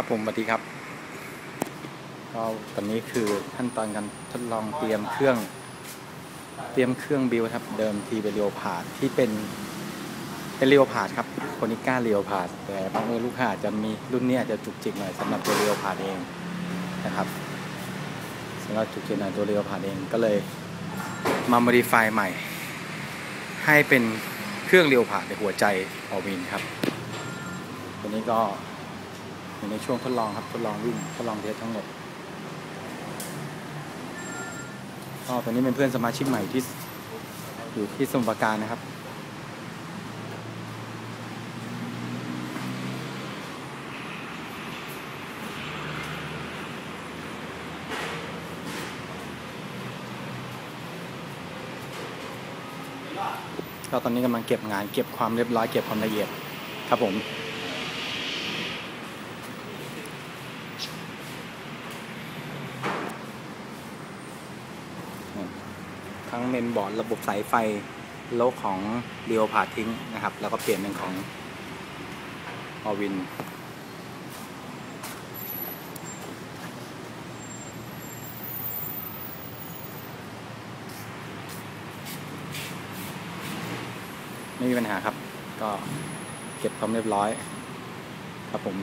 ครับผมสวัสดีครับก็ตอนนี้คือขั้นตอนการทดลองเตรียมเครื่อง เตรียมเครื่องบิวครับ เดิมทีเป็นเรียวพาดที่เป็นเป็นเรียวพาดครับโคนิก้าเรียวพาดแต่บางเออลูกค้าจะมีรุ่นนี้อาจจะจุกจิกหน่อยสำหรับตัวเรียวพาดเองนะครับสำหรับจุกจิกหน่อยตัวเรียวพาดเองก็เลยมา modify ใหม่ ให้เป็นเครื่องเรียวพาดในหัวใจออวินครับตัวนี้ก็ อยู่ในช่วงทดลองครับทดลองวิ่งทดลองเทสทั้งหมดก็ตัวนี้เป็นเพื่อนสมาชิกใหม่ที่อยู่ที่สมุทรปราการนะครับก็ตอนนี้กำลังเก็บงานเก็บความเรียบร้อยเก็บความละเอียดครับผม ทั้งเมนบอร์ดระบบสายไฟโลกของเรียวผ่าทิ้งนะครับ แล้วก็เปลี่ยนเป็นของออวินไม่มีปัญหาครับ ก็เก็บความเรียบร้อย ครับผม